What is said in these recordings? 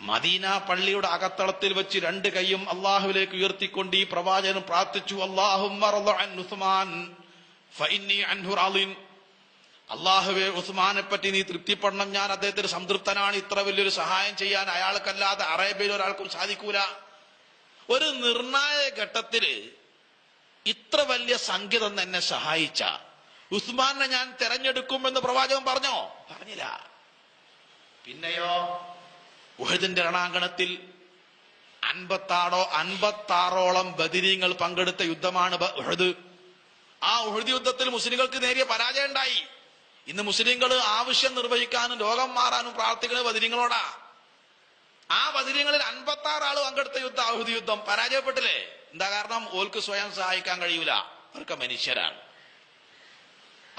Medina പള്ളിയുടെ അകത്തളത്തിൽ വെച്ച് രണ്ട് കൈയും അള്ളാഹുവിലേക്ക് ഉയർത്തിക്കൊണ്ട് ഈ പ്രവാചകൻ പ്രാർത്ഥിച്ചു അള്ളാഹും അള്ളാഹുവെ ഉസ്മാനെ പറ്റി നീ തൃപ്തിപ്പെടണം. ഞാൻ അദ്ദേഹത്തിന് സംതൃപ്തനാണ്. ഇത്ര വലിയൊരു സഹായം ചെയ്യാൻ അയാൾക്കല്ലാതെ അറേബ്യയിൽ ഒരാൾക്കും സാധിക്കൂല. ഒരു നിർണായക ഘട്ടത്തിൽ ഇത്ര വലിയ സംഗീതം എന്നെ സഹായിച്ച ഉസ്മാനെ ഞാൻ തെരഞ്ഞെടുക്കുമെന്ന് പ്രവാചകൻ പറഞ്ഞോ? പറഞ്ഞില്ല. പിന്നെയോ? ഉഹദിന്റെ രണാങ്കണത്തിൽ അൻപത്താറോ അൻപത്താറോളം ബദിരീങ്ങൾ പങ്കെടുത്ത യുദ്ധമാണ് ഉഹദ്. ആ ഉഹദ് യുദ്ധത്തിൽ മുസ്ലിങ്ങൾക്ക് നേരിയ പരാജയം ഉണ്ടായി. ഇന്ന് മുസ്ലിങ്ങൾ ആവശ്യം നിർവഹിക്കാനും ലോകം മാറാനും പ്രാർത്ഥിക്കുന്നത് ബദിരീങ്ങളോടാ ആ ബദിരീങ്ങളിൽ അൻപത്തി ആൾ പങ്കെടുത്ത യുദ്ധം ഉഹദ് യുദ്ധം പരാജയപ്പെട്ടില്ലേ? എന്താ കാരണം? ഓൽക്ക് സ്വയം സഹായിക്കാൻ കഴിയൂല. അവർക്ക് മനുഷ്യരാണ്.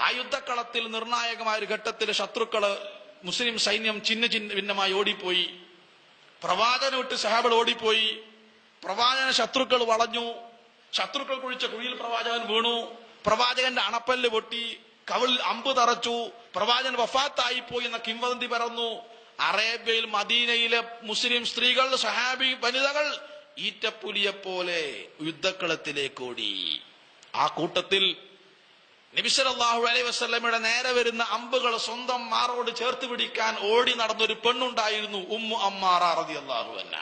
ആ യുദ്ധക്കളത്തിൽ നിർണായകമായ ഒരു ഘട്ടത്തിൽ ശത്രുക്കൾ മുസ്ലിം സൈന്യം ചിന്ന ചിന്ന ഭിന്നമായി ഓടിപ്പോയി. പ്രവാചകനെ വിട്ട് സഹാബൾ ഓടിപ്പോയി. പ്രവാചന ശത്രുക്കൾ വളഞ്ഞു. ശത്രുക്കൾ കുഴിച്ച കുഴിയിൽ പ്രവാചകൻ വീണു. പ്രവാചകന്റെ അണപ്പല്ല് പൊട്ടി. കവിളിൽ അമ്പ് തറച്ചു. പ്രവാചകൻ വഫാത്തായി പോയി എന്ന കിംവദന്തി പരന്നു. അറേബ്യയിൽ മദീനയിലെ മുസ്ലിം സ്ത്രീകൾ സഹാബി വനിതകൾ ഈറ്റപ്പുലിയെ പോലെ യുദ്ധക്കളത്തിലേക്ക് ഓടി. ആ കൂട്ടത്തിൽ നബിസലാഹു അലൈ വസ്ലമയുടെ നേരെ വരുന്ന അമ്പുകൾ സ്വന്തം മാറോട് ചേർത്ത് പിടിക്കാൻ ഓടി നടന്നൊരു പെണ്ണുണ്ടായിരുന്നു ഉമ്മു അമ്മാറ റതി അള്ളാഹു അല്ല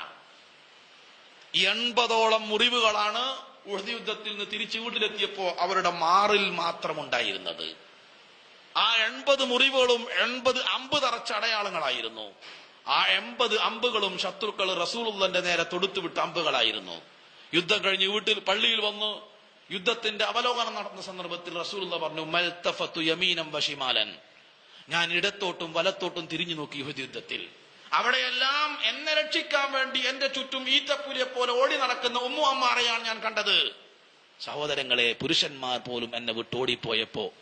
എൺപതോളം മുറിവുകളാണ് ഉഹദ് യുദ്ധത്തിൽ നിന്ന് തിരിച്ചു വീട്ടിലെത്തിയപ്പോ അവരുടെ മാറിൽ മാത്രം ഉണ്ടായിരുന്നത് ആ എൺപത് മുറിവുകളും എൺപത് അമ്പ് തറച്ച അടയാളങ്ങളായിരുന്നു. ആ എൺപത് അമ്പുകളും ശത്രുക്കൾ റസൂലുള്ളന്റെ നേരെ തൊടുത്തുവിട്ട അമ്പുകളായിരുന്നു. യുദ്ധം കഴിഞ്ഞ് വീട്ടിൽ പള്ളിയിൽ വന്ന്. യുദ്ധത്തിന്റെ അവലോകനം നടന്ന സന്ദർഭത്തിൽ റസൂൽ പറഞ്ഞു മൽത്തഫത്തു യമീനം വഷിമാലൻ ഞാൻ ഇടത്തോട്ടും വലത്തോട്ടും തിരിഞ്ഞു നോക്കി യുദ്ധത്തിൽ. അവിടെയെല്ലാം എന്നെ രക്ഷിക്കാൻ വേണ്ടി എന്റെ ചുറ്റും ഈറ്റപ്പുലിയെ പോലെ ഓടി നടക്കുന്ന ഉമ്മു അമ്മാറെയാണ് ഞാൻ കണ്ടത്. സഹോദരങ്ങളെ പുരുഷന്മാർ പോലും എന്നെ വിട്ട് വിട്ടോടിപ്പോയപ്പോ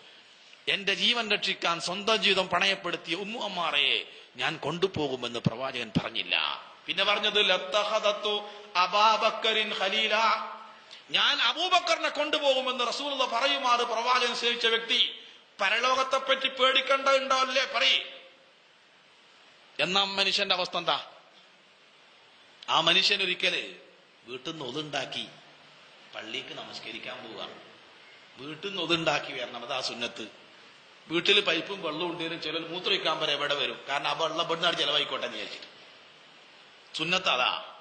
എന്റെ ജീവൻ രക്ഷിക്കാൻ സ്വന്തം ജീവിതം പണയപ്പെടുത്തിയ ഉമ്മു അമ്മാറയെ ഞാൻ കൊണ്ടുപോകുമെന്ന് പ്രവാചകൻ പറഞ്ഞില്ല. പിന്നെ പറഞ്ഞത് ഞാൻ അബൂബക്കറിനെ കൊണ്ടുപോകുമെന്ന് റസൂൽ പറയുമാറ് പ്രവാചകൻ സേവിച്ച വ്യക്തി. പരലോകത്തെ പറ്റി പേടിക്കണ്ട ഉണ്ടോ അല്ലേ പറയ്. എന്നാ മനുഷ്യന്റെ അവസ്ഥ എന്താ? ആ മനുഷ്യൻ ഒരിക്കൽ വീട്ടിൽ നിന്ന് ഒതുണ്ടാക്കി പള്ളിക്ക് നമസ്കരിക്കാൻ പോവുക വീട്ടിൽ നിന്ന് ഒതുണ്ടാക്കി വരണം ആ സുന്നത്ത്. വീട്ടിൽ പൈപ്പും വെള്ളവും ഉണ്ടെങ്കിലും ചിലർ മൂത്രമൊഴിക്കാൻ വരെ എവിടെ വരും? കാരണം ആ വെള്ളം ഇവിടുന്നാണ് ചിലവായിക്കോട്ടെ എന്ന് വിചാരിച്ചിട്ട്. സുന്നത്ത് അതാ.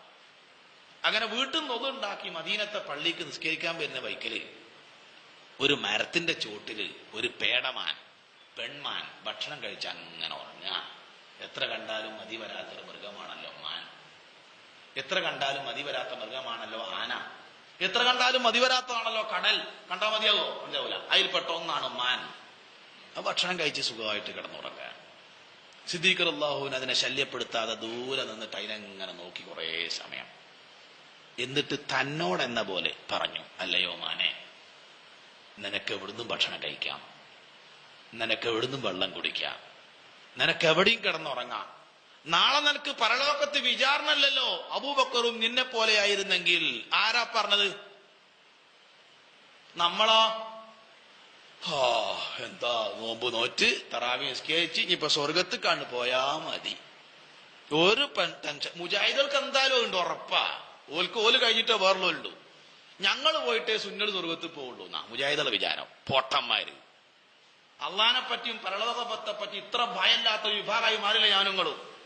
അങ്ങനെ വീട്ടിൽ നിന്ന് ഒതുണ്ടാക്കി മദീനത്തെ പള്ളിക്ക് നിസ്കരിക്കാൻ വരുന്ന ബൈക്കിൽ ഒരു മരത്തിന്റെ ചോട്ടിൽ ഒരു പേടമാൻ പെൺമാൻ ഭക്ഷണം കഴിച്ച് അങ്ങനെ ഉറങ്ങുക. എത്ര കണ്ടാലും മതി വരാത്തൊരു മൃഗമാണല്ലോ മാൻ. എത്ര കണ്ടാലും മതി വരാത്ത മൃഗമാണല്ലോ ആന. എത്ര കണ്ടാലും മതി വരാത്തതാണല്ലോ കടൽ. കണ്ടാൽ മതിയാവോ? മതിയാവൂല. അതിൽപ്പെട്ട ഒന്നാണ് മാൻ. ആ ഭക്ഷണം കഴിച്ച് സുഖമായിട്ട് കിടന്നുറങ്ങാൻ സിദ്ദീഖർ അള്ളാഹുവിന് അതിനെ ശല്യപ്പെടുത്താതെ ദൂരെ നിന്നിട്ട് അതിനെങ്ങനെ നോക്കി കുറേ സമയം. എന്നിട്ട് തന്നോടെന്ന പോലെ പറഞ്ഞു അല്ലയോ മാനെ നിനക്ക് എവിടുന്നും ഭക്ഷണം കഴിക്കാം. നിനക്ക് എവിടുന്നും വെള്ളം കുടിക്കാം. നിനക്ക് എവിടെയും കിടന്നുറങ്ങാം. നാളെ നിനക്ക് പരലോകത്ത് വിചാരണല്ലോ അബൂബക്കറും നിന്നെ പോലെ ആയിരുന്നെങ്കിൽ ആരാ പറഞ്ഞത്? നമ്മളോ. ഹാ എന്താ നോമ്പ് നോറ്റ്? തറാവി നിസ്കരിച്ച് ഇനിയിപ്പൊ സ്വർഗത്ത് കണ്ടു പോയാ മതി. ഒരു ടെൻഷൻ മുജാഹിദുകൾക്ക് എന്തായാലും ഉണ്ട് ഉറപ്പാ. ഓൽക്ക് ഓൽ കഴിഞ്ഞിട്ടേ വേറുള്ളൂ. ഞങ്ങൾ പോയിട്ടേ സുന്നൽ സ്വർഗത്ത് പോവുള്ളൂ എന്നാ മുജാഹിദുള്ള വിചാരം. പൊട്ടന്മാര്. അള്ളഹാനെ പറ്റിയും പരലോകത്തെ പറ്റി ഇത്ര ഭയമില്ലാത്ത വിഭാഗമായി മാറില്ല ഞാനുങ്ങളും.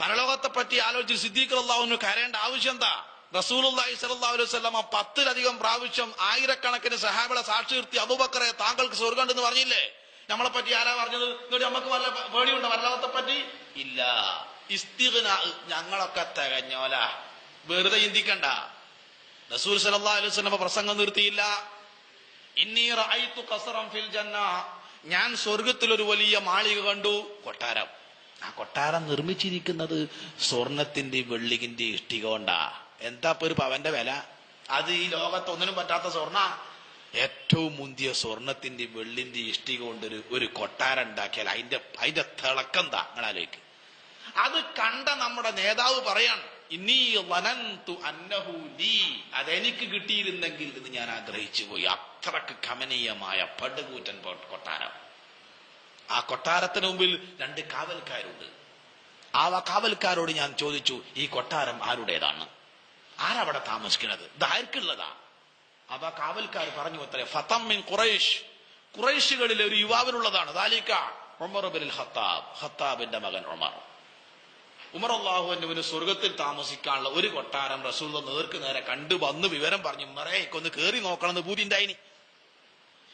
പരലോകത്തെ പറ്റി ആലോചിച്ച് സിദ്ദീഖ് അള്ളാഹുവിന് കരയേണ്ട ആവശ്യം എന്താ? സ്വല്ലല്ലാഹു അലൈഹി വസല്ലമ പത്തിലധികം പ്രാവശ്യം ആയിരക്കണക്കിന് സഹാബികളെ സാക്ഷി നിർത്തി അബൂബക്കറെ താങ്കൾക്ക് സ്വർഗം ഉണ്ടെന്ന് പറഞ്ഞില്ലേ? നമ്മളെ പറ്റി ആരാ പറഞ്ഞത്? എന്നിട്ട് നമുക്ക് വല്ല പേടിയുണ്ടോ? പരലോകത്തെ പറ്റി? ഇല്ല. ഇസ്തിഗ്ന ഞങ്ങളൊക്കെ തികഞ്ഞോല. വെറുതെ ചിന്തിക്കണ്ട. റസൂൽ സല്ലല്ലാഹു അലൈഹി വസല്ലമ പ്രസംഗം നിർത്തിയില്ല. ഫിൽ ജന്ന. ഞാൻ സ്വർഗത്തിൽ ഒരു വലിയ മാളിക കണ്ടു. കൊട്ടാരം. ആ കൊട്ടാരം നിർമ്മിച്ചിരിക്കുന്നത് സ്വർണത്തിന്റെ വെള്ളികിന്റെ ഇഷ്ടിക കൊണ്ടാ. എന്താ ഒരു പവന്റെ വില? അത് ഈ ലോകത്ത് ഒന്നിനും പറ്റാത്ത സ്വർണ ഏറ്റവും മുന്തിയ സ്വർണത്തിന്റെ വെള്ളിന്റെ ഇഷ്ടിക കൊണ്ടൊരു ഒരു കൊട്ടാരം ഉണ്ടാക്കിയാൽ അതിന്റെ അതിന്റെ തിളക്കം താ നിങ്ങളാലേക്ക് അത് കണ്ട നമ്മുടെ നേതാവ് പറയാൻ അതെനിക്ക് കിട്ടിയിരുന്നെങ്കിൽ എന്ന് ഞാൻ ആഗ്രഹിച്ചു പോയി. അത്രയ്ക്ക് കമനീയമായ പടുകൂറ്റൻ കൊട്ടാരം. ആ കൊട്ടാരത്തിന് മുമ്പിൽ രണ്ട് കാവൽക്കാരുണ്ട്. ആ കാവൽക്കാരോട് ഞാൻ ചോദിച്ചു ഈ കൊട്ടാരം ആരുടേതാണ്? ആരവിടെ താമസിക്കുന്നത്? ഇതാർക്കുള്ളതാ അപ്പൊ ആ കാവൽക്കാർ പറഞ്ഞു അത്രേ ഫത്തമ്മിൻ മിൻ ഖുറൈഷ്. ഖുറൈശുകളിലെ ഒരു യുവാവിനുള്ളതാണ്. ദാലിക ഉമർ ബിൻ ഖത്താബ്. ഖത്താബിന്റെ മകൻ ഉമർ. ഉമർ അള്ളാഹുവിന് സ്വർഗത്തിൽ താമസിക്കാനുള്ള ഒരു കൊട്ടാരം റസൂൽ നേർക്ക് നേരെ കണ്ടു വന്ന് വിവരം പറഞ്ഞു ഉമറേ എനിക്കൊന്ന് കേറി നോക്കണം എന്ന് പൂതി ഉണ്ടായിനി.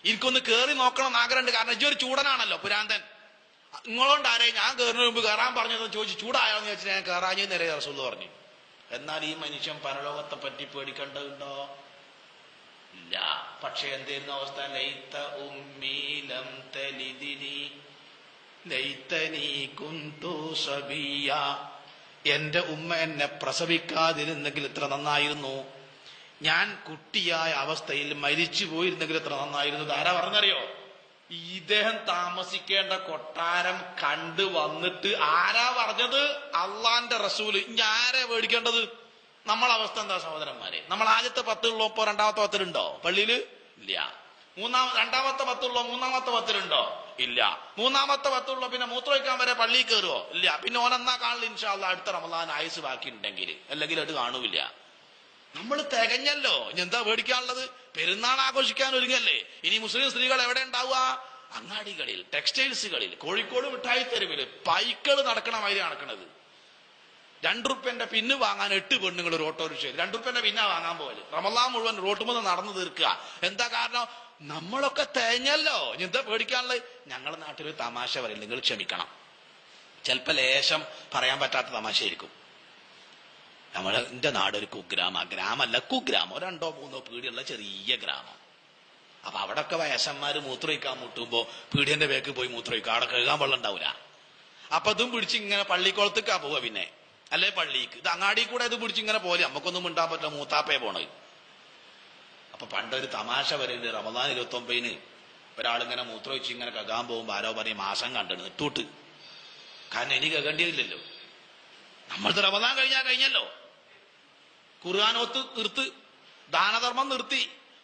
എനിക്കൊന്ന് കേറി നോക്കണം എന്ന് ആഗ്രഹമുണ്ട്. കാരണം ഇജ്ജൊരു ചൂടനാണല്ലോ പുരാന്തൻ. നിങ്ങളോണ്ട് ആരെ ഞാൻ കയറുന്നതിന് മുമ്പ് കയറാൻ പറഞ്ഞതെന്ന് ചോദിച്ചു ചൂടായോന്ന് ചോദിച്ചാൽ ഞാൻ കയറാഞ്ഞു നേരെ റസൂൽ പറഞ്ഞു. എന്നാൽ ഈ മനുഷ്യൻ പരലോകത്തെ പറ്റി പേടിക്കേണ്ടതുണ്ടോ? ഇല്ല. പക്ഷെ എന്തായിരുന്നു അവസ്ഥ? ലൈത്ത ഉമ്മീലം തലിദിനി കുന്തു സബിയ എന്റെ ഉമ്മ എന്നെ പ്രസവിക്കാതിരുന്നെങ്കിൽ ഇത്ര നന്നായിരുന്നു. ഞാൻ കുട്ടിയായ അവസ്ഥയിൽ മരിച്ചു പോയിരുന്നെങ്കിൽ ഇത്ര നന്നായിരുന്നു. ആരാ പറഞ്ഞറിയോ? ഇദ്ദേഹം താമസിക്കേണ്ട കൊട്ടാരം കണ്ടു വന്നിട്ട് ആരാ പറഞ്ഞത്? അള്ളാന്റെ റസൂൽ. ആരാ പേടിക്കേണ്ടത്? നമ്മളെ അവസ്ഥ എന്താ സഹോദരന്മാരെ? നമ്മൾ ആദ്യത്തെ പത്തുള്ളപ്പോ രണ്ടാമത്തെ പത്തിലുണ്ടോ? പള്ളിയിൽ? ഇല്ല. മൂന്നാം രണ്ടാമത്തെ പത്തുള്ള മൂന്നാമത്തെ പത്തിലുണ്ടോ? ഇല്ല. മൂന്നാമത്തെ പത്തുള്ള. പിന്നെ മൂത്രമൊഴിക്കാൻ വരെ പള്ളിയിൽ കയറുവോ ഇല്ല. പിന്നെ ഓനെന്നാ കാണില്ല ഇൻഷാല്ല അടുത്ത റമദാൻ ആയുസ് ബാക്കി ഉണ്ടെങ്കിൽ അല്ലെങ്കിൽ അത് കാണൂല നമ്മൾ തികഞ്ഞല്ലോ. ഇനി എന്താ പേടിക്കാനുള്ളത്? പെരുന്നാൾ ആഘോഷിക്കാൻ ഒരുങ്ങല്ലേ? ഇനി മുസ്ലിം സ്ത്രീകൾ എവിടെ ഉണ്ടാവുക? അങ്ങാടികളിൽ ടെക്സ്റ്റൈൽസുകളിൽ കോഴിക്കോട് മിഠായി തെരുവിൽ പൈക്കൾ നടക്കണ മാതിരി നടക്കണത്. രണ്ടു റുപ്യന്റെ പിന്ന് വാങ്ങാൻ എട്ട് പെണ്ണുങ്ങൾ ഒരു ഓട്ടോറിക്ഷയിൽ. രണ്ടു റുപ്യന്റെ പിന്നാ വാങ്ങാൻ പോകൽ റമലാൻ മുഴുവൻ റോട്ടുമെന്ന് നടന്നു തീർക്കുക. എന്താ കാരണം? നമ്മളൊക്കെ തേഞ്ഞല്ലോ എന്താ പേടിക്കാനുള്ളത്? ഞങ്ങളുടെ നാട്ടിൽ തമാശ പറയും. നിങ്ങൾ ക്ഷമിക്കണം. ചിലപ്പോ ലേശം പറയാൻ പറ്റാത്ത തമാശയായിരിക്കും. നമ്മളെ എന്റെ നാട് ഒരു കുഗ്രാമ. ഗ്രാമല്ല കുഗ്രാമം. രണ്ടോ മൂന്നോ പീടിയുള്ള ചെറിയ ഗ്രാമം. അപ്പൊ അവിടെ ഒക്കെ വയസ്സന്മാര് മൂത്രമൊഴിക്കാൻ മുട്ടുമ്പോ പീടിയന്റെ ബേക്ക് പോയി മൂത്രമൊഴിക്കുക അവിടെ കഴുകാൻ വെള്ളം ഉണ്ടാവില്ല അപ്പൊ ഇതും പിടിച്ച് ഇങ്ങനെ പള്ളിക്കുളത്തേക്കാ പോവുക പിന്നെ. അല്ലെ പള്ളിക്ക്. ഇത് അങ്ങാടി കൂടെ ഇത് പിടിച്ച് ഇങ്ങനെ പോലെ നമുക്കൊന്നും മിണ്ടാൻ പറ്റില്ല. മൂത്താപ്പേ പോണത്. അപ്പൊ പണ്ടൊരു തമാശ വരുന്നുണ്ട് റമദാൻ ഇരുപത്തി ഒമ്പതിന് ഒരാളിങ്ങനെ മൂത്രമൊഴിച്ച് ഇങ്ങനെ കകാൻ പോകുമ്പോ ആരോ പറയും മാസം കണ്ടിട്ട് ഇട്ടൂട്ട്. കാരണം എനിക്ക് കകേണ്ടിയില്ലല്ലോ നമ്മളത് റമദാൻ കഴിഞ്ഞാ കഴിഞ്ഞല്ലോ. ഖുർആാനോത്ത് നിർത്ത് ദാനധർമ്മം നിർത്തി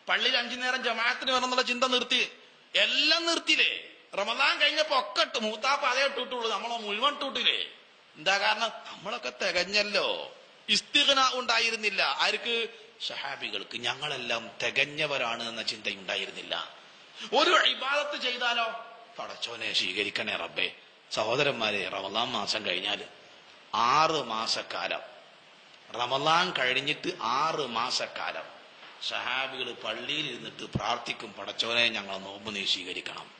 പള്ളിയിൽ അഞ്ചു നേരം ജമാഅത്തിന് വരണമെന്നുള്ള ചിന്ത നിർത്തി എല്ലാം നിർത്തിയില്ലേ? റമദാൻ കഴിഞ്ഞപ്പോ ഒക്കെ ഇട്ട് മൂത്താപ്പ അതേ ഇട്ടിട്ടുള്ളൂ നമ്മളെ മുഴുവൻ ഇട്ടിട്ടില്ലേ? എന്താ കാരണം? നമ്മളൊക്കെ തികഞ്ഞല്ലോ. ഇസ്തിഹന ഉണ്ടായിരുന്നില്ല. ആർക്ക്? സഹാബികൾക്ക് ഞങ്ങളെല്ലാം തികഞ്ഞവരാണ് എന്ന ചിന്തയുണ്ടായിരുന്നില്ല. ഒരു ഇബാദത്ത് ചെയ്താലോ? പടച്ചോനെ സ്വീകരിക്കണേ റബ്ബേ. സഹോദരന്മാരെ റമദാൻ മാസം കഴിഞ്ഞാൽ ആറ് മാസക്കാലം. റമദാൻ കഴിഞ്ഞിട്ട് ആറ് മാസക്കാലം. സഹാബികൾ പള്ളിയിൽ ഇരുന്നിട്ട് പ്രാർത്ഥിക്കും പടച്ചോനെ ഞങ്ങളെ നോമ്പ് നീ സ്വീകരിക്കണം.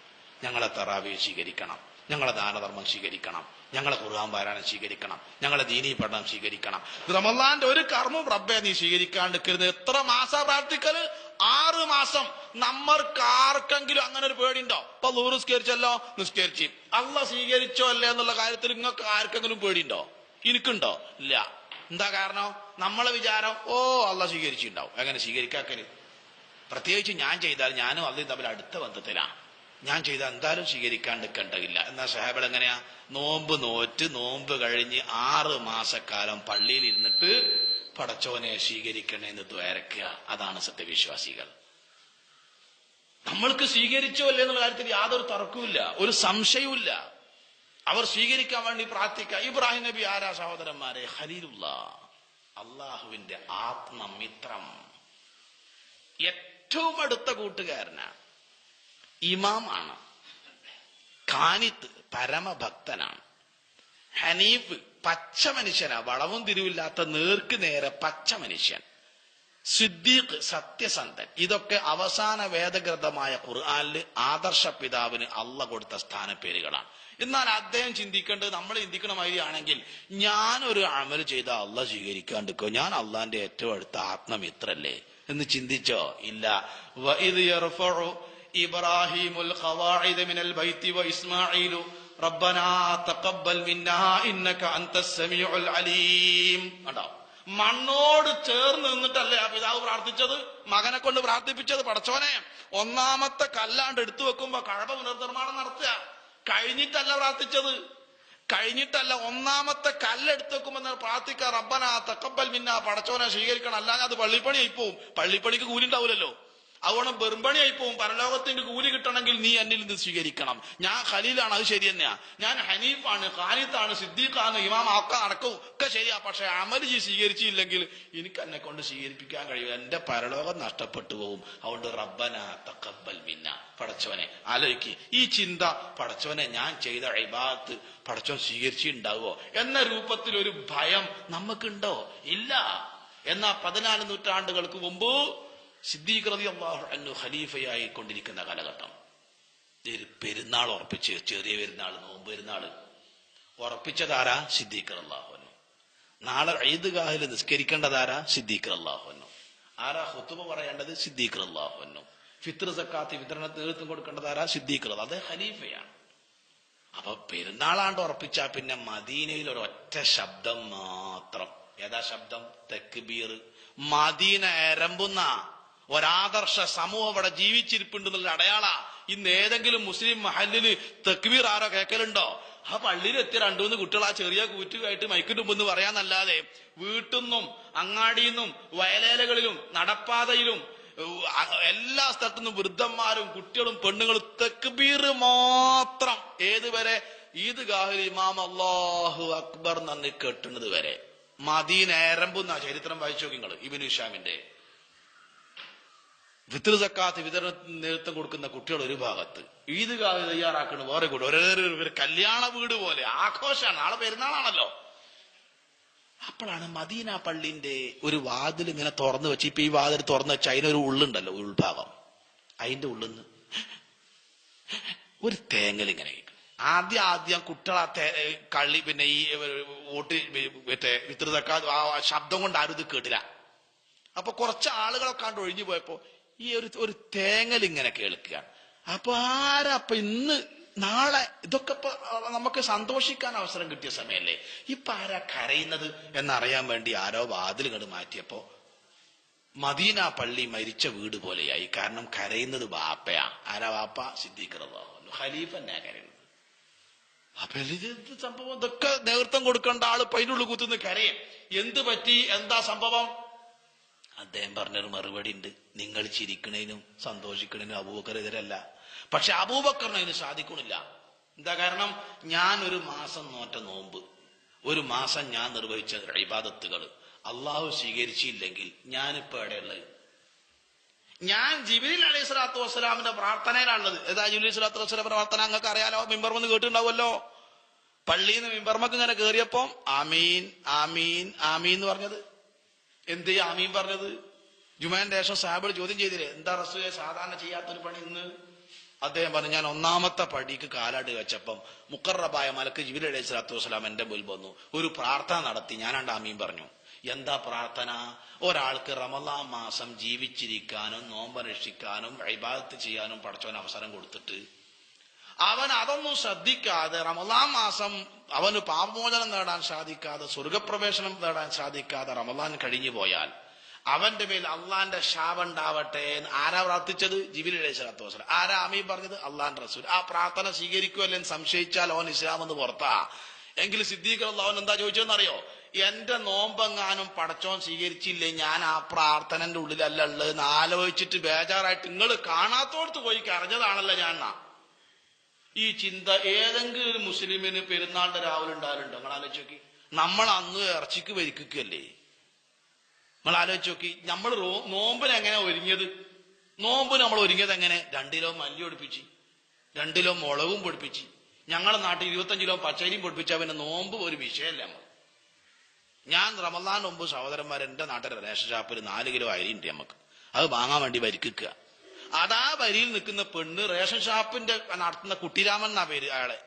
ഞങ്ങളെ തറാവി സ്വീകരിക്കണം. ഞങ്ങളെ ദാനധർമ്മം സ്വീകരിക്കണം. ഞങ്ങളെ ഖുർആൻ പാരായണം സ്വീകരിക്കണം. ഞങ്ങളെ ദീനീ പഠനം സ്വീകരിക്കണം. റമല്ലാന്റെ ഒരു കർമ്മം റബ്ബെ നീ സ്വീകരിക്കാണ്ടിരിക്കരുത്. എത്ര മാസം പ്രാർത്ഥിക്കൽ? ആറ് മാസം. നമ്മൾക്ക് ആർക്കെങ്കിലും അങ്ങനെ ഒരു പേടിയുണ്ടോ? ഇപ്പൊ നൂറ് നിസ്കരിച്ചല്ലോ? നിസ്കരിച്ച്. അല്ല സ്വീകരിച്ചോ അല്ലേ എന്നുള്ള കാര്യത്തിൽ നിങ്ങൾക്ക് ആർക്കെങ്കിലും പേടിയുണ്ടോ? എനിക്കുണ്ടോ? ഇല്ല. എന്താ കാരണം? നമ്മളെ വിചാരം ഓ അല്ല സ്വീകരിച്ചിട്ടുണ്ടാവും. എങ്ങനെ സ്വീകരിക്കാക്കൽ? പ്രത്യേകിച്ച് ഞാൻ ചെയ്താൽ ഞാനും അള്ളയും തമ്മിൽ അടുത്ത ബന്ധത്തിലാണ്. ഞാൻ ചെയ്ത എന്തായാലും സ്വീകരിക്കാണ്ടിരിക്കേണ്ടതില്ല എന്നാ സാഹബൾ എങ്ങനെയാ? നോമ്പ് നോറ്റ് നോമ്പ് കഴിഞ്ഞ് ആറ് മാസക്കാലം പള്ളിയിൽ ഇരുന്നിട്ട് പടച്ചോനെ സ്വീകരിക്കണേ എന്ന് ദ്വരക്കുക. അതാണ് സത്യവിശ്വാസികൾ. നമ്മൾക്ക് സ്വീകരിച്ചോ അല്ലേ എന്നുള്ള കാര്യത്തിൽ യാതൊരു തർക്കവുമില്ല. ഒരു സംശയവുമില്ല. അവർ സ്വീകരിക്കാൻ വേണ്ടി പ്രാർത്ഥിക്കുക. ഇബ്രാഹിം നബി ആരാ സഹോദരന്മാരെ? ഹരിരുള്ള അള്ളാഹുവിന്റെ ആത്മമിത്രം. ഏറ്റവും അടുത്ത കൂട്ടുകാരനാണ് ഇമാമാണ് കാനിത്ത് പരമഭക്തനാണ്. ഹനീഫ് പച്ച മനുഷ്യനാ. വളവും തിരിവില്ലാത്ത നേർക്ക് നേരെ പച്ച മനുഷ്യൻ. സിദ്ദീഖ് സത്യസന്ധൻ. ഇതൊക്കെ അവസാന വേദഗ്രന്ഥമായ ഖുർആാനിൽ ആദർശ പിതാവിന് അള്ള കൊടുത്ത സ്ഥാനപ്പേരുകളാണ്. എന്നാൽ അദ്ദേഹം ചിന്തിക്കേണ്ടത് നമ്മൾ ചിന്തിക്കണ ഞാൻ ഞാനൊരു അമൽ ചെയ്ത അള്ള സ്വീകരിക്കാണ്ടിരിക്കോ? ഞാൻ അള്ളാന്റെ ഏറ്റവും അടുത്ത ആത്മമിത്രല്ലേ? എന്ന് ചിന്തിച്ചോ? ഇല്ല. ഇബ്രാഹിമുൽ മിനൽ വഇസ്മാഈലു റബ്ബനാ തഖബ്ബൽ മിന്നാ ഇന്നക അലീം. കണ്ടോ? മണ്ണോട് ചേർന്ന് നിന്നിട്ടല്ലേ ആ പിതാവ് പ്രാർത്ഥിച്ചത്? മകനെ കൊണ്ട് പ്രാർത്ഥിപ്പിച്ചത് പടച്ചോനെ. ഒന്നാമത്തെ കല്ലാണ്ട് എടുത്തു വെക്കുമ്പോ കഴവ പുനർനിർമ്മാണം നടത്തുക. കഴിഞ്ഞിട്ടല്ല പ്രാർത്ഥിച്ചത്. കഴിഞ്ഞിട്ടല്ല ഒന്നാമത്തെ കല്ലെടുത്ത് വെക്കുമ്പോ പ്രാർത്ഥിക്ക റബ്ബനാ തക്കപ്പൽ മിന്ന. പടച്ചോനെ സ്വീകരിക്കണം. അല്ലാതെ അത് പള്ളിപ്പണി ആയിപ്പോവും. പള്ളിപ്പണിക്ക് കൂലി ഉണ്ടാവില്ലല്ലോ അതുകൊണ്ട് ബെർമ്പണിയായി പോകും പരലോകത്തിന്റെ കൂലി കിട്ടണമെങ്കിൽ നീ എന്നിൽ നിന്ന് സ്വീകരിക്കണം. ഞാൻ ഖലീലാണ് അത് ശരി തന്നെയാ. ഞാൻ ഹനീഫാണ് ഖാനിത്താണ് സിദ്ദീഖാണ് ഇമാം ആക്ക അടക്കവും ഒക്കെ ശരിയാ. പക്ഷെ അമൽ ജി സ്വീകരിച്ചില്ലെങ്കിൽ എനിക്ക് എന്നെ കൊണ്ട് സ്വീകരിപ്പിക്കാൻ കഴിയും എന്റെ പരലോകം നഷ്ടപ്പെട്ടു പോവും. അതുകൊണ്ട് റബ്ബന തക്കബൽ മിന്ന. പടച്ചവനെ ആലോചിക്ക്. ഈ ചിന്ത പടച്ചവനെ ഞാൻ ചെയ്ത ഇബാത്ത് പടച്ചവൻ സ്വീകരിച്ചിട്ടുണ്ടാവോ എന്ന രൂപത്തിൽ ഒരു ഭയം നമുക്കുണ്ടോ? ഇല്ല. എന്നാ പതിനാല് നൂറ്റാണ്ടുകൾക്ക് മുമ്പ് സിദ്ദീഖ് റതി അള്ളാഹു അന്നു ഖലീഫയായി കൊണ്ടിരിക്കുന്ന കാലഘട്ടം പെരുന്നാൾ ഉറപ്പിച്ച് ചെറിയ പെരുന്നാൾ നോമ്പ് പെരുന്നാൾ. ഉറപ്പിച്ചതാരാ? സിദ്ദീഖ് അള്ളാഹുനു നാളെ ഈദ്ഗാഹിൽ നിസ്കരിക്കേണ്ടതാരാ? സിദ്ദീഖ് അള്ളാഹുനു ആരാ ഹുത്തുബ പറയേണ്ടത്? സിദ്ദീഖ് അള്ളാഹുനു ഫിത്ർ സക്കാത്ത് വിതരണ തീർത്ഥം കൊടുക്കേണ്ടതാരാ? സിദ്ദീഖ് അത് ഖലീഫയാണ്. അപ്പൊ പെരുന്നാളാണ്ട് ഉറപ്പിച്ചാ പിന്നെ മദീനയിൽ ഒരു ഒറ്റ ശബ്ദം മാത്രം. ഏതാ ശബ്ദം? തെക്ക് ബീർ മദീന എരമ്പുന്ന. ഒരാദർശ സമൂഹം അവിടെ ജീവിച്ചിരിപ്പുണ്ട് എന്നുള്ള അടയാള ഇന്ന് ഏതെങ്കിലും മുസ്ലിം മഹലിൽ തെക്വീർ ആരോ കേക്കലുണ്ടോ? ആ പള്ളിയിൽ എത്തിയ രണ്ടു മൂന്ന് കുട്ടികൾ ആ ചെറിയ കൂറ്റുമായിട്ട് മൈക്കിന്റെ മുമ്പ് പറയാന്നല്ലാതെ വീട്ടിൽ നിന്നും വയലേലകളിലും നടപ്പാതയിലും എല്ലാ സ്ഥലത്തുനിന്നും വൃദ്ധന്മാരും കുട്ടികളും പെണ്ണുങ്ങളും തെക്കുബീർ മാത്രം. ഏതുവരെ ഈദ് ഗാഹിൽ ഇമാം അള്ളാഹു അക്ബർ നന്ദി കെട്ടുന്നത് വരെ. മദീനേരമ്പുന്ന ചരിത്രം വായിച്ചു നോക്കി നിങ്ങൾ ഇബിൻ ഇഷാമിന്റെ വിത്തൃ സക്കാത്ത് വിതരണത്തിന് നേതൃത്വം കൊടുക്കുന്ന കുട്ടികൾ ഒരു ഭാഗത്ത്. ഈദ് ഗാഹ് തയ്യാറാക്കുന്ന വേറെ കൂടെ ഒരേ കല്യാണ വീട് പോലെ. ആഘോഷമാണ്. നാളെ പെരുന്നാളാണല്ലോ. അപ്പോഴാണ് മദീന പള്ളിന്റെ ഒരു വാതിൽ ഇങ്ങനെ തുറന്നു വെച്ച് ഇപ്പൊ ഈ വാതിൽ തുറന്നു വെച്ച് അതിനൊരു ഉള്ളുണ്ടല്ലോ ഉൾഭാഗം. അതിന്റെ ഉള്ളിന്ന് ഒരു തേങ്ങൽ ഇങ്ങനെ ആദ്യം ആദ്യം തേ കള്ളി പിന്നെ ഈ വോട്ട് മറ്റേ ആ ശബ്ദം കൊണ്ട് ആരും ഇത് കേട്ടില്ല. അപ്പൊ കുറച്ച് ആളുകളൊക്കെ കണ്ട് ഒഴിഞ്ഞു പോയപ്പോ ഈ ഒരു ഒരു തേങ്ങൽ ഇങ്ങനെ കേൾക്കുക. അപ്പൊ ആരാ അപ്പൊ ഇന്ന് നാളെ ഇതൊക്കെ ഇപ്പൊ നമുക്ക് സന്തോഷിക്കാൻ അവസരം കിട്ടിയ സമയല്ലേ ഇപ്പൊ ആരാ കരയുന്നത് എന്നറിയാൻ വേണ്ടി ആരോ വാതിൽ കണ്ട് മാറ്റിയപ്പോ മദീന പള്ളി മരിച്ച വീട് പോലെയായി. കാരണം കരയുന്നത് വാപ്പയാ. ആരാ വാപ്പ? സിദ്ദീഖ് ഹലീഫ് എന്നാ കരയുന്നത്. അപ്പൊ ഇത് സംഭവം? ഇതൊക്കെ നേതൃത്വം കൊടുക്കേണ്ട ആൾ പൈനുള്ളിൽ കുത്തുന്ന കരയും. എന്ത് പറ്റി? എന്താ സംഭവം? അദ്ദേഹം പറഞ്ഞൊരു മറുപടി ഉണ്ട്. നിങ്ങൾ ചിരിക്കണേനും സന്തോഷിക്കണേനും അബൂബക്കർ എതിരല്ല. പക്ഷെ അബൂബക്കറിന് അതിന് സാധിക്കണില്ല എന്താ കാരണം? ഞാൻ ഒരു മാസം നോറ്റ നോമ്പ്. ഒരു മാസം ഞാൻ നിർവഹിച്ച ഇബാദത്തുകൾ. അള്ളാഹു സ്വീകരിച്ചില്ലെങ്കിൽ ഞാനിപ്പോ എവിടെയുള്ളത്? ഞാൻ ജിബിലിൽ അലൈഹി സ്വലാത്തു വസ്സലാമിന്റെ പ്രാർത്ഥനയിലാണുള്ളത്. ഏതാ ജിബിലി സ്വലാത്തു വസ്സലാം പ്രാർത്ഥന? നിങ്ങൾക്ക് അറിയാലോ? മിമ്പർമെന്ന് കേട്ടിട്ടുണ്ടാവുമല്ലോ. പള്ളിയിൽ നിന്ന് മിമ്പർമക്ക് ഇങ്ങനെ കയറിയപ്പം ആമീൻ ആമീൻ ആമീൻ എന്ന് പറഞ്ഞത് എന്ത് ആമീൻ പറഞ്ഞത്? ജുമാൻ ശേഷം സാഹിബിൾ ചോദ്യം ചെയ്തില്ലേ? എന്താ റസൂലെ സാധാരണ ചെയ്യാത്തൊരു പണി ഇന്ന്? അദ്ദേഹം പറഞ്ഞു ഞാൻ ഒന്നാമത്തെ പടിക്ക് കാലാട്ട് വെച്ചപ്പം മുക്കറബായ മലക്ക് ജിബിൽ അലൈഹി സ്വലാത്തു വസ്സലാം എന്റെ മുൻപിൽ വന്നു. ഒരു പ്രാർത്ഥന നടത്തി. ഞാനാണ്ട് ആമീൻ പറഞ്ഞു. എന്താ പ്രാർത്ഥന? ഒരാൾക്ക് റമലാം മാസം ജീവിച്ചിരിക്കാനും നോമ്പ് രക്ഷിക്കാനും ഇബാദത്ത് ചെയ്യാനും പഠിച്ചവൻ അവസരം കൊടുത്തിട്ട് അവൻ അതൊന്നും ശ്രദ്ധിക്കാതെ റമദാൻ മാസം അവന് പാപമോചനം നേടാൻ സാധിക്കാതെ സ്വർഗപ്രവേശനം നേടാൻ സാധിക്കാതെ റമദാൻ കഴിഞ്ഞു പോയാൽ അവന്റെ മേൽ അള്ളാന്റെ ശാപുണ്ടാവട്ടെ എന്ന് ആരാ പ്രാർത്ഥിച്ചത്? ജിബിലി അലൈഹി സ്വലാത്തു വസ്സലാം. ആരാ അമീ പറഞ്ഞത്? അള്ളാന്റെ റസൂൽ. ആ പ്രാർത്ഥന സ്വീകരിക്കുമല്ലേ എന്ന് സംശയിച്ചാൽ അവൻ ഇസ്ലാം എന്ന് പുറത്താ. എങ്കിൽ സിദ്ദീഖ് അവൻ എന്താ ചോദിച്ചതെന്നറിയോ? എന്റെ നോമ്പെങ്ങാനും പടച്ചോൻ സ്വീകരിച്ചില്ലേ? ഞാൻ ആ പ്രാർത്ഥനന്റെ ഉള്ളിലല്ല ഉള്ളത് എന്ന് ആലോചിച്ചിട്ട് ബേജാറായിട്ട് നിങ്ങൾ കാണാത്തോടത്ത് പോയി കരഞ്ഞതാണല്ലോ ഞാൻ. ഈ ചിന്ത ഏതെങ്കിലും മുസ്ലിമിന് പെരുന്നാളിന്റെ രാവിലെ ഉണ്ടാകലുണ്ടോ നിങ്ങൾ ആലോചിച്ച് നോക്കി. നമ്മൾ അന്ന് ഇറച്ചിക്ക് വരിക്കുകയല്ലേ? നമ്മൾ ആലോചിച്ച് നോക്കി. നമ്മൾ നോമ്പിന് എങ്ങനെ ഒരുങ്ങിയത്? നോമ്പ് നമ്മൾ ഒരുങ്ങിയത് എങ്ങനെ? രണ്ടിലോ മല്ലി ഒടിപ്പിച്ച് രണ്ടിലോ മുളകും പൊടിപ്പിച്ച് ഞങ്ങളുടെ നാട്ടിൽ ഇരുപത്തഞ്ച് കിലോ പച്ചരിയും പൊടിപ്പിച്ചാൽ പിന്നെ നോമ്പ് ഒരു വിഷയമല്ല നമ്മൾ. ഞാൻ റമദാൻ മുമ്പ് സഹോദരന്മാർ എന്റെ നാട്ടിലെ റേഷൻ ഷാപ്പിൽ നാല് കിലോ അരി ഉണ്ട് നമുക്ക്. അത് വാങ്ങാൻ വേണ്ടി വരിക്കുക. അതാ വരിയിൽ നിൽക്കുന്ന പെണ്ണ് റേഷൻ ഷാപ്പിന്റെ നടത്തുന്ന കുട്ടിരാമൻ എന്നാ പേര് അയാളെ.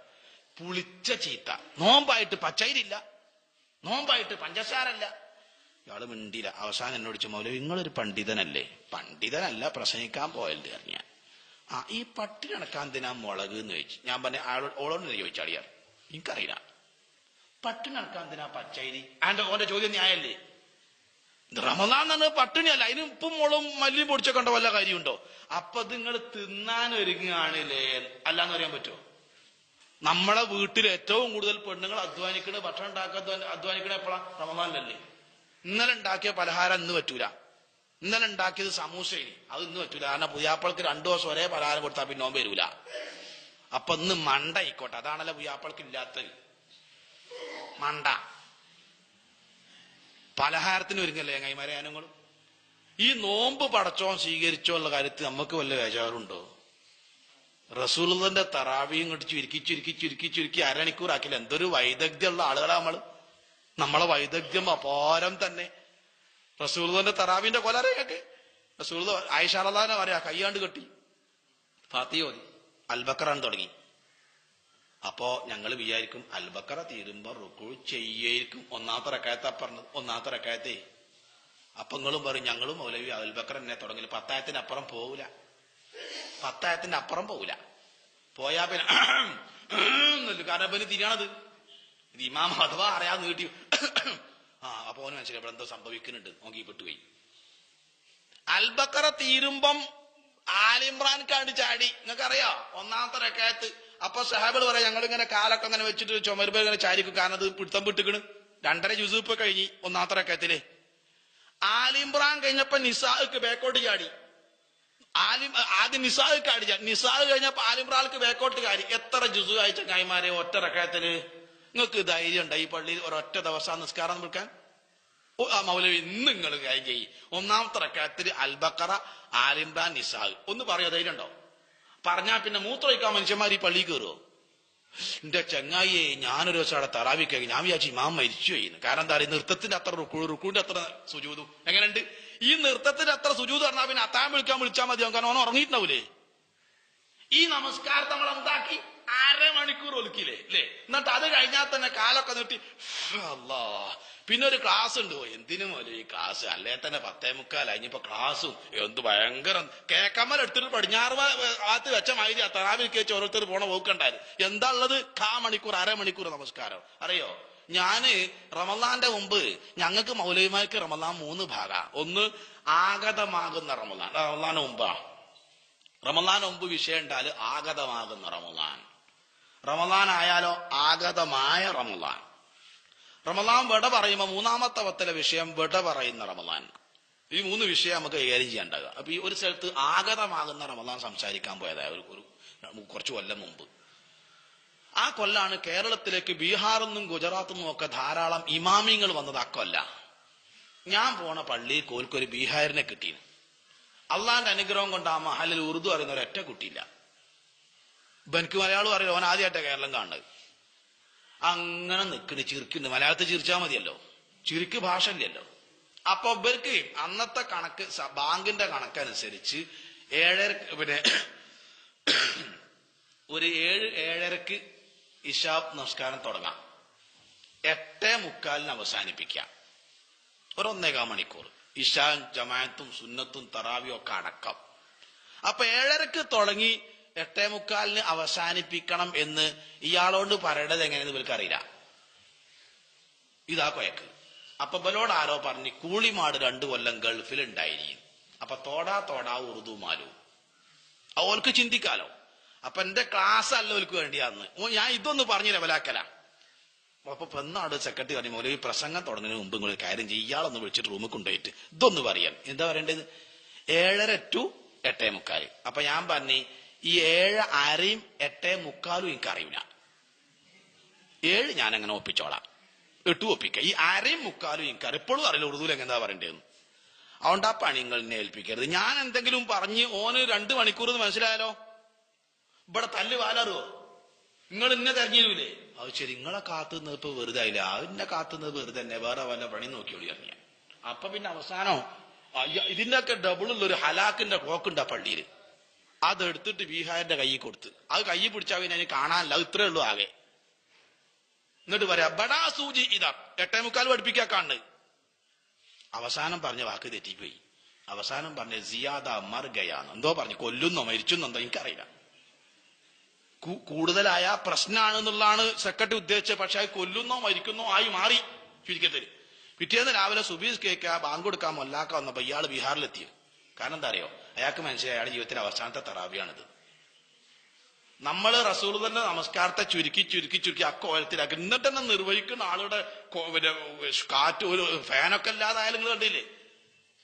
പുളിച്ച ചീത്ത. നോമ്പായിട്ട് പച്ചയിരില്ല നോമ്പായിട്ട് പഞ്ചസാരല്ല ഇയാൾ മിണ്ടിയില്ല. അവസാനം എന്നോട് ചോദിച്ചു നിങ്ങളൊരു പണ്ഡിതനല്ലേ? പണ്ഡിതനല്ല പ്രസംഗിക്കാൻ പോയല്ലേ അറിഞ്ഞ ആ ഈ പട്ടി നടക്കാൻ തിനാ മുളക് എന്ന് ചോദിച്ചു? ഞാൻ പറഞ്ഞ അയാളോട് ഓളോട് ചോദിച്ചാളിയാർ എനിക്കറിയില്ല. പട്ടി നടക്കാൻ തിനാ പച്ചരി? ആന്റെ ഓന്റെ ചോദ്യം ന്യായല്ലേ? റമദാൻ തന്നെ പട്ടിണിയല്ല. അതിന് ഉപ്പും മുളും മല്ലിയും പൊടിച്ചൊക്കെ ഉണ്ടോ വല്ല കാര്യമുണ്ടോ? അപ്പൊ നിങ്ങൾ തിന്നാൻ ഒരുങ്ങാണില്ലേ അല്ലാന്ന് പറയാൻ പറ്റുമോ? നമ്മളെ വീട്ടിൽ ഏറ്റവും കൂടുതൽ പെണ്ണുങ്ങൾ അധ്വാനിക്കണ ഭക്ഷണം ഉണ്ടാക്കാൻ അധ്വാനിക്കണ എപ്പോഴാണ് റമദാനിലല്ലേ ഇന്നലെ ഉണ്ടാക്കിയ പലഹാരം ഇന്ന് പറ്റൂല. ഇന്നലെ ഉണ്ടാക്കിയത് സമൂസയിനി അത് ഇന്ന് പറ്റൂല. കാരണം പുതിയാപ്പൾക്ക് രണ്ടു ദിവസം ഒരേ പലഹാരം കൊടുത്താൽ പിന്നെ നോമ്പ് വരൂല. അപ്പൊ ഇന്ന് മണ്ട ആയിക്കോട്ടെ. അതാണല്ലോ പുതിയാപ്പൾക്ക് ഇല്ലാത്തത്. മണ്ട. പലഹാരത്തിന് ഒരുങ്ങല്ലേ ആനുങ്ങളും ഈ നോമ്പ് പടച്ചോ സ്വീകരിച്ചോ ഉള്ള കാര്യത്തിൽ നമുക്ക് വല്ല വേചാറുണ്ടോ റസൂലിന്റെ തറാവിയും കൊണ്ട് ചുരുക്കി ചുരുക്കി ചുരുക്കി ചുരുക്കി അരമണിക്കൂറാക്കില്ല. എന്തൊരു വൈദഗ്ധ്യമുള്ള ആളുകളാ നമ്മൾ. നമ്മളെ വൈദഗ്ധ്യം അപാരം തന്നെ. റസൂലിന്റെ തറാവിന്റെ കൊല അറിയാക്കെ റസൂൽ ആയിഷാളാനെ പറയാ കൈയാണ്ട് കെട്ടി. ഫാത്തിയോതി അൽബക്കറാൻ തുടങ്ങി. അപ്പോ ഞങ്ങൾ വിചാരിക്കും അൽബക്കറ തീരുമ്പോ റുക്കു ചെയ്യായിരിക്കും ഒന്നാമത്തെ റക്കായത്താ പറഞ്ഞത്. ഒന്നാമത്തെ റക്കായത്തേ. അപ്പൊ നിങ്ങളും പറയും ഞങ്ങളും മൗലവി അൽബക്കർ എന്നെ തുടങ്ങി പത്തായത്തിന് അപ്പുറം പോവില്ല പത്തായത്തിന്റെ അപ്പുറം പോവില്ല പോയാ പിന്നെ. കാരണം പിന്നെ തിരിയാണത്. ഇത് ഇമാം അഥവാ അറിയാതെ നീട്ടി. ആ അപ്പൊ ഓന് മനസ്സിലായി. ഇവിടെ എന്തോ സംഭവിക്കുന്നുണ്ട്. നോക്കി പെട്ടുപോയി അൽബക്കറ തീരുമ്പം ആലിമ്രാൻ കാണ്ട് ചാടി. നിങ്ങൾക്കറിയോ? ഒന്നാമത്തെ റക്കായത്ത്. അപ്പൊ സഹാബികൾ പറയാം ഞങ്ങൾ ഇങ്ങനെ കാലൊക്കെ അങ്ങനെ വെച്ചിട്ട് ചുമരുമ്പോ ഇങ്ങനെ ചാരിക്കും. കാരണം അത് പിടുത്തം പിട്ടുക്കണ്. രണ്ടര ജ്യൂസ് ഇപ്പൊ കഴിഞ്ഞ് ഒന്നാമത്തെ റക്കായത്തിൽ. ആലിമ്രാൻ കഴിഞ്ഞപ്പോ നിസാഹുക്ക് ബേക്കോട്ട് ചാടി. ആലിം ആദ്യം നിസാഹ് കാടി നിസാഹ് കഴിഞ്ഞപ്പോ ആലിംബ്രാൾക്ക് ബേക്കോട്ട് കാടി. എത്ര ജുസു അയച്ച കായ്മാരെ ഒറ്റ റക്കത്തിൽ നിങ്ങൾക്ക് ധൈര്യം ഉണ്ട്? ഈ പള്ളിയിൽ ഒരൊറ്റ ദിവസം നിസ്കാരം ആ മൗലവി ഇന്ന് നിങ്ങൾ കാര്യം ചെയ്യും. ഒന്നാമത്തെ റക്കായത്തിൽ അൽബക്കറ ആലിംബ്രാൻ നിസാഹ് ഒന്ന് പറയോ? ധൈര്യം ഉണ്ടോ? പറഞ്ഞാ പിന്നെ മൂത്രമൊഴിക്കാൻ മനുഷ്യന്മാർ ഈ പള്ളിയിൽ കയറുമോ എന്റെ ചങ്ങായിയെ ഞാനൊരു ദിവസം അവിടെ തറാവി കഴിഞ്ഞു ഞാൻ വിചാരിച്ചു ഇമാം മരിച്ചു ചെയ്യുന്നു കാരണം എന്താ പറയുക നൃത്തത്തിന്റെ അത്ര റുക്കു റുക്കുവിന്റെ അത്ര സുജൂതു. എങ്ങനെയുണ്ട്? ഈ നൃത്തത്തിന്റെ അത്ര സുജൂത് പറഞ്ഞാൽ പിന്നെ അത്താൻ വിളിക്കാൻ വിളിച്ചാൽ മതി കാരണം ഓൻ ഉറങ്ങിയിട്ടുണ്ടാവൂലേ? ഈ നമസ്കാരം നമ്മൾ എന്താക്കി? അരമണിക്കൂർ ഒലുക്കില്ലേ അല്ലേ എന്നിട്ട് അത് കഴിഞ്ഞാൽ തന്നെ കാലൊക്കെ നീട്ടി അല്ലാ പിന്നെ ഒരു ക്ലാസ് ഉണ്ട് എന്തിനു മോലെ ഈ ക്ലാസ് അല്ലേ തന്നെ പത്തേ മുക്കാലായി ഇനിയിപ്പോ ക്ലാസ്സും എന്ത് ഭയങ്കര കേക്കമ്മൽ എടുത്തിട്ട് പടിഞ്ഞാറ് ഭാഗത്ത് വെച്ച മാതിരി തറാവിൽ വെച്ച് ഓരോരുത്തർ പോണ പോക്കണ്ടായി എന്താ ഉള്ളത്? കാ മണിക്കൂർ അരമണിക്കൂർ നമസ്കാരം. അറിയോ? ഞാൻ റമദാന്റെ മുമ്പ് ഞങ്ങൾക്ക് മൗലവിമാർക്ക് റമദാൻ മൂന്ന് ഭാഗ. ഒന്ന് ആഗതമാകുന്ന റമദാൻ. റമലാന് മുമ്പാ. റമദാൻ മുമ്പ് വിഷയം ഉണ്ടാൽ ആഗതമാകുന്ന റമദാൻ. റമദാൻ ആയാലോ ആഗതമായ റമദാൻ. റമദാൻ വിട പറയുമ്പോ മൂന്നാമത്തെ വത്തിലെ വിഷയം വിട പറയുന്ന റമദാൻ. ഈ മൂന്ന് വിഷയം നമുക്ക് കൈകാര്യം ചെയ്യാണ്ടാകുക അപ്പൊ ഈ ഒരു സ്ഥലത്ത് ആഗതമാകുന്ന റമദാൻ സംസാരിക്കാൻ പോയതായ ഒരു കുറച്ച് കൊല്ലം മുമ്പ്. ആ കൊല്ലാണ് കേരളത്തിലേക്ക് ബീഹാറിൽ നിന്നും ഗുജറാത്തിൽ നിന്നും ഒക്കെ ധാരാളം ഇമാമിങ്ങൾ വന്നത് ആ കൊല്ല. ഞാൻ പോണ പള്ളി കോൽക്കൊരു ബീഹാറിനെ കിട്ടീന്. അള്ളാന്റെ അനുഗ്രഹം കൊണ്ട് ആ മഹലിൽ ഉറുദു അറിയുന്ന ഒരൊറ്റ കുട്ടിയില്ല. ബനിക്ക് മലയാളം അറിയില്ല. ഓൻ ആദ്യമായിട്ടാണ് കേരളം കാണുന്നത്. അങ്ങനെ നിൽക്കണ് ചിരിക്കുന്നു മലയാളത്തിൽ ചിരിച്ചാൽ മതിയല്ലോ. ചിരിക്ക് ഭാഷ ഇല്ലല്ലോ അപ്പൊ ഇവർക്ക് അന്നത്തെ കണക്ക് ബാങ്കിന്റെ കണക്കനുസരിച്ച് ഏഴര പിന്നെ ഒരു ഏഴ് ഏഴരക്ക് ഇഷാബ് നമസ്കാരം തുടങ്ങാം. എട്ടേ മുക്കാലിന് അവസാനിപ്പിക്കാം. ഒരു ഒന്നേകാൽ മണിക്കൂർ. ഇഷാൻ ജമാഅത്തും സുന്നത്തും തറാവിയും ഒക്കെ അടക്കം. അപ്പൊ ഏഴരക്ക് തുടങ്ങി എട്ടേ മുക്കാലിന് അവസാനിപ്പിക്കണം എന്ന് ഇയാളോട് പറയേണ്ടത് എങ്ങനെയെന്ന് ഇവർക്ക് അറിയില്ല. ഇതാ കൊയക്ക്. അപ്പൊ ബലോട് ആരോ പറഞ്ഞു കൂളിമാട് രണ്ടു കൊല്ലം ഗൾഫിൽ ഉണ്ടായിരിക്കും അപ്പൊ തോടാ തോടാ ഉറുദു മാലു. ഓൽക്ക് ചിന്തിക്കാലോ. അപ്പൊ എന്റെ ക്ലാസ് അല്ല ഓൽക്ക് വേണ്ടിയാന്ന്. ഞാൻ ഇതൊന്ന് പറഞ്ഞു ലെവലാക്കല. അപ്പൊ പെണ്ണാട് സെക്രട്ടറി പറഞ്ഞു ഈ പ്രസംഗം തുടങ്ങുന്നതിന് മുമ്പ് നിങ്ങൾ കാര്യം ചെയ്യും. ഇയാളൊന്ന് വിളിച്ചിട്ട് റൂമിൽ കൊണ്ടുപോയിട്ട് ഇതൊന്ന് പറയാൻ. എന്താ പറയേണ്ടത്? ഏഴര ടു എട്ടേ മുക്കാൽ അപ്പൊ ഞാൻ പറഞ്ഞു ഈ ഏഴ് അരയും എട്ടേ മുക്കാലും എനിക്ക് അറിയില്ല ഏഴ് ഞാൻ അങ്ങനെ ഒപ്പിച്ചോളാം. എട്ടു ഒപ്പിക്ക. ഈ അരയും മുക്കാലും എനിക്ക് അറിയാം എപ്പോഴും അറിയില്ല ഉറുദുവിൽ എങ്ങനെന്താ പറയേണ്ടതെന്ന്. അതുകൊണ്ട് ആ പണി നിങ്ങൾ എന്നെ ഏൽപ്പിക്കരുത്. ഞാൻ എന്തെങ്കിലും പറഞ്ഞ് ഓന് രണ്ട് മണിക്കൂർ എന്ന് മനസ്സിലായാലോ? ഇവിടെ തല്ല് വാലറുവോ? നിങ്ങൾ ഇന്നെ തെരഞ്ഞിരുവില്ലേ അത് ശരി നിങ്ങളെ കാത്തു നിന്ന് ഇപ്പൊ വെറുതെ ആയില്ല? അതിന്റെ കാത്തു നിന്ന് വെറുതെ തന്നെ വേറെ വല്ല പണി നോക്കിയോളി ഇറങ്ങിയ അപ്പൊ പിന്നെ അവസാനം ഇതിന്റെയൊക്കെ ഡബിളുള്ള ഒരു ഹലാക്കിന്റെ ക്ലോക്കുണ്ട് ആ പള്ളിയിൽ അതെടുത്തിട്ട് ബീഹാറിന്റെ കൈ കൊടുത്ത്. അത് കൈ പിടിച്ചാൽ പിന്നെ അതിന് കാണാനില്ല. അത് ഇത്രേ ഉള്ളൂ ആകെ. എന്നിട്ട് പറയാ ബടാ സൂചി ഇതാ. എട്ടേ മുക്കാൽ പഠിപ്പിക്കാൻ കാണുന്നത് അവസാനം പറഞ്ഞ വാക്ക് തെറ്റിപ്പോയി. അവസാനം പറഞ്ഞ സിയാദ മർഗയാണ്. എന്തോ പറഞ്ഞു കൊല്ലുന്നോ മരിച്ചെന്നോ എനിക്കറിയില്ല. കൂടുതലായ കൂടുതലായ പ്രശ്നമാണെന്നുള്ളതാണ് സെക്രട്ടറി ഉദ്ദേശിച്ചത്. പക്ഷെ അത് കൊല്ലുന്നോ മരിക്കുന്നോ ആയി മാറി. ചുരുക്കത്തിൽ. പിറ്റേന്ന് രാവിലെ സുബീസ് കേക്ക് ബാങ്ക് കൊടുക്കാൻ മൊല്ലാക്ക വന്നപ്പോ ഇയാൾ ബീഹാറിലെത്തി കാരണം എന്താ അറിയോ? അയാൾക്ക് മനസ്സിലായി അയാളുടെ ജീവിതത്തിലെ അവസാനത്തെ തറാവിയാണിത്. നമ്മൾ റസൂലിന്റെ നമസ്കാരത്തെ ചുരുക്കി ചുരുക്കി ചുരുക്കി ആ കോലത്തിലാക്കി. എന്നിട്ട് തന്നെ നിർവഹിക്കുന്ന ആളുടെ കാറ്റ് ഒരു ഫാനൊക്കെ ഇല്ലാതായാലും നിങ്ങൾ കണ്ടില്ലേ?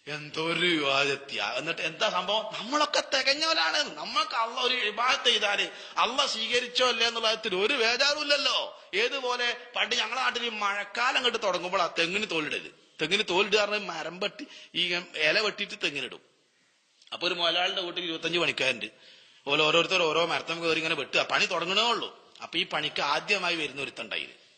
എന്തോ ഒരു വിവാദത്യ എന്നിട്ട് എന്താ സംഭവം? നമ്മളൊക്കെ തികഞ്ഞവരാണ്. നമ്മൾക്ക് അള്ള ഒരു വിവാഹത്ത് ചെയ്താൽ അള്ള സ്വീകരിച്ചോ അല്ലേ എന്നുള്ള കാര്യത്തിൽ ഒരു വേജാറും ഇല്ലല്ലോ. ഏതുപോലെ? പണ്ട് ഞങ്ങളുടെ നാട്ടിൽ മഴക്കാലം കണ്ടിട്ട് തുടങ്ങുമ്പോൾ ആ തെങ്ങിന് തോലിടൽ. തെങ്ങിന് തോലിടുക മരം വെട്ടി ഈ ഇല വെട്ടിയിട്ട് തെങ്ങിനിടും. അപ്പൊ ഒരു മുതലാളിന്റെ വീട്ടിൽ ഇരുപത്തഞ്ച് പണിക്കാരുണ്ട്. ഓരോ ഓരോരുത്തർ ഓരോ മരത്തം കയറി ഇങ്ങനെ വെട്ടുക. പണി തുടങ്ങണേ ഉള്ളൂ. അപ്പൊ ഈ പണിക്ക് ആദ്യമായി വരുന്ന ഒരുത്തുണ്ടായിരുന്നു